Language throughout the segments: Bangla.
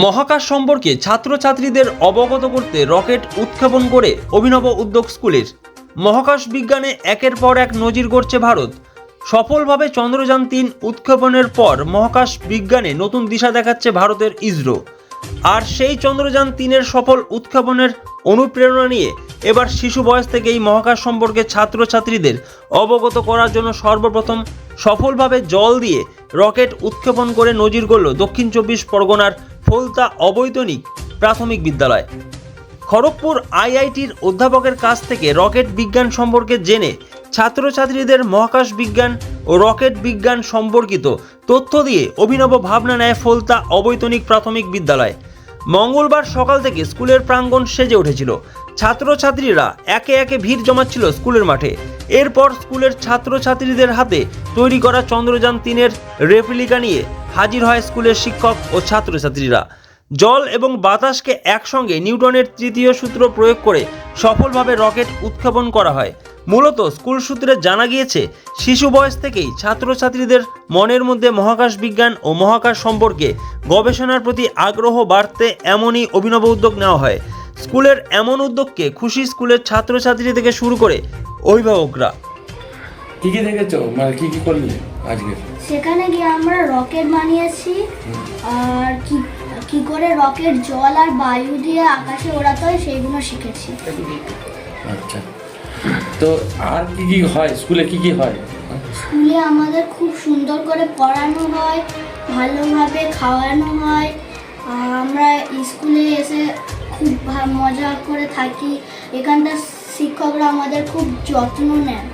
মহাকাশ সম্পর্কে ছাত্রছাত্রীদের অবগত করতে রকেট উৎক্ষেপণ করে অভিনব উদ্যোগ স্কুলের। মহাকাশ বিজ্ঞানে একের পর এক নজির গড়ছে ভারত। সফলভাবে চন্দ্রযান তিন উৎক্ষেপণের পর মহাকাশ বিজ্ঞানে নতুন দিশা দেখাচ্ছে ভারতের ইসরো। আর সেই চন্দ্রযান তিনের সফল উৎক্ষেপণের অনুপ্রেরণা নিয়ে এবার শিশু বয়স থেকেই মহাকাশ সম্পর্কে ছাত্রছাত্রীদের অবগত করার জন্য সর্বপ্রথম সফলভাবে জল দিয়ে রকেট উৎক্ষেপণ করে নজির গড়ল দক্ষিণ চব্বিশ পরগনার ফলতা অবৈতনিক প্রাথমিক বিদ্যালয়। খড়গপুর আইআইটির অধ্যাপকের কাছ থেকে রকেট বিজ্ঞান সম্পর্কে জেনে ছাত্রছাত্রীদের মহাকাশ বিজ্ঞান ও রকেট বিজ্ঞান সম্পর্কিত তথ্য দিয়ে অভিনব ভাবনা নেয় ফলতা অবৈতনিক প্রাথমিক বিদ্যালয়। মঙ্গলবার সকাল থেকে স্কুলের প্রাঙ্গণ সেজে উঠেছিল। ছাত্রছাত্রীরা একে একে ভিড় জমাচ্ছিল স্কুলের মাঠে। এরপর স্কুলের ছাত্রছাত্রীদের হাতে তৈরি করা চন্দ্রযান তিনের রেপ্লিকা নিয়ে হাজির হয় স্কুলের শিক্ষক ও ছাত্রছাত্রীরা। জল এবং বাতাসকে একসঙ্গে নিউটনের তৃতীয় সূত্র প্রয়োগ করে সফলভাবে রকেট উৎক্ষেপণ করা হয়। মূলত স্কুল সূত্রে জানা গিয়েছে, শিশু বয়স থেকেই ছাত্রছাত্রীদের মনের মধ্যে মহাকাশ বিজ্ঞান ও মহাকাশ সম্পর্কে গবেষণার প্রতি আগ্রহ বাড়তে এমনই অভিনব উদ্যোগ নেওয়া হয়। স্কুলের এমন উদ্যোগকে খুশি স্কুলের ছাত্রছাত্রী থেকে শুরু করে অভিভাবকরা। কি কি দেখেছ? মানে কি কি করলে আজকে? সেখানে গিয়ে আমরা রকেট বানিয়েছি। আর কি কি করে রকেট জল আর বায়ু দিয়ে আকাশে ওড়াতে হয় সেইগুলো শিখেছি। আচ্ছা। তো আর কি কি হয়? স্কুলে কি কি হয়? স্কুলে আমাদের খুব সুন্দর করে পড়ানো হয় ভালোভাবে খাওয়ানো হয়। আমরা স্কুলে এসে খুব মজা করে থাকি। এখানকার শিক্ষকরা আমাদের খুব যত্ন নেন।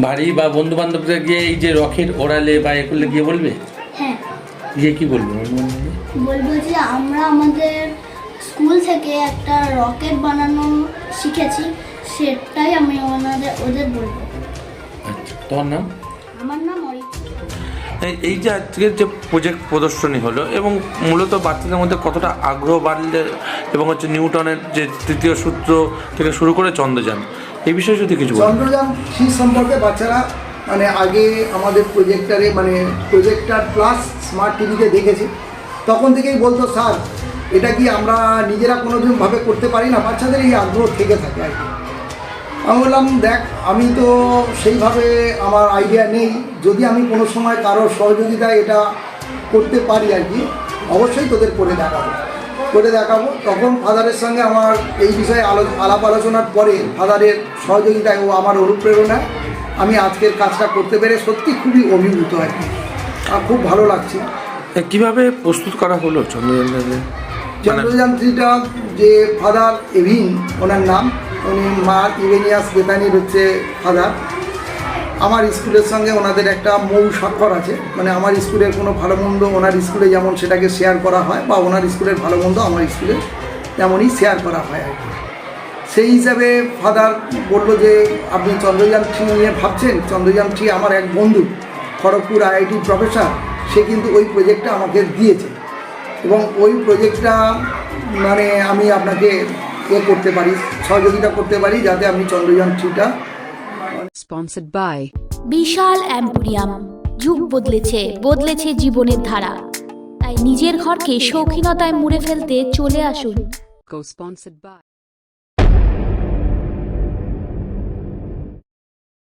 বাড়ি বা বন্ধু বান্ধবদের গিয়ে এই যে রকেট ওড়ালে বা এ করলে গিয়ে বলবে? হ্যাঁ। গিয়ে কি বলবে? বলব যে আমরা আমাদের স্কুল থেকে একটা রকেট বানানো শিখেছি সেটাই আমি ওনাদের ওদের বলব। আচ্ছা তোমার নাম? আমার নাম এই- যে আজকের যে প্রজেক্ট প্রদর্শনী হলো এবং মূলত বাচ্চাদের মধ্যে কতটা আগ্রহ বাড়লে এবং হচ্ছে নিউটনের যে তৃতীয় সূত্র থেকে শুরু করে চন্দ্রযান, এই বিষয়ে যদি কিছু চন্দ্রযান থ্রি সম্পর্কে বাচ্চারা মানে আগে আমাদের প্রজেক্টারে মানে প্রজেক্টার প্লাস স্মার্ট টিভিতে দেখেছে। তখন থেকেই বলতো, স্যার, এটা কি আমরা নিজেরা কোনোদিন ভাবে করতে পারি না? বাচ্চাদের এই আগ্রহ থেকে থাকে আর কি। আমি বললাম দেখ আমি তো সেইভাবে আমার আইডিয়া নেই। যদি আমি কোনো সময় কারোর সহযোগিতায় এটা করতে পারি আর কি অবশ্যই তোদের করে দেখাবো। করে দেখাবো। তখন ফাদারের সঙ্গে আমার এই বিষয়ে আলো আলাপ আলোচনার পরে ফাদারের সহযোগিতায় ও আমার অনুপ্রেরণায় আমি আজকের কাজটা করতে পেরে সত্যি খুবই অভিভূত আর কি। আর খুব ভালো লাগছে। কীভাবে প্রস্তুত করা হলো চন্দ্রযান চন্দ্রযান থ্রিটা যে ফাদার এভিন ওনার নাম উনি মা ইভেনিয়াস বেতানির হচ্ছে ফাদার। আমার স্কুলের সঙ্গে ওনাদের একটা মৌ স্বাক্ষর আছে। মানে আমার স্কুলের কোনো ভালো মন্দ ওনার স্কুলে যেমন সেটাকে শেয়ার করা হয় বা ওনার স্কুলের ভালো মন্দ আমার স্কুলে তেমনই শেয়ার করা হয় আর কি। সেই হিসাবে ফাদার বলল যে, আপনি চন্দ্রযান থ্রি নিয়ে ভাবছেন? চন্দ্রযান থ্রি আমার এক বন্ধু, খড়গপুর আইআইটি প্রফেসর সে কিন্তু ওই প্রজেক্টটা আমাকে দিয়েছে। এবং ওই প্রজেক্টটা মানে আমি আপনাকে ইয়ে করতে পারি সহযোগিতা করতে পারি যাতে আপনি চন্দ্রযান থ্রিটা স্পন্সার্ড বাই বিশাল অ্যাম্পোরিয়াম যুগ বদলেছে বদলেছে জীবনের ধারা। তাই নিজের ঘরকে শৌখিনতায় মুড়ে ফেলতে চলে আসুন। Co-sponsored by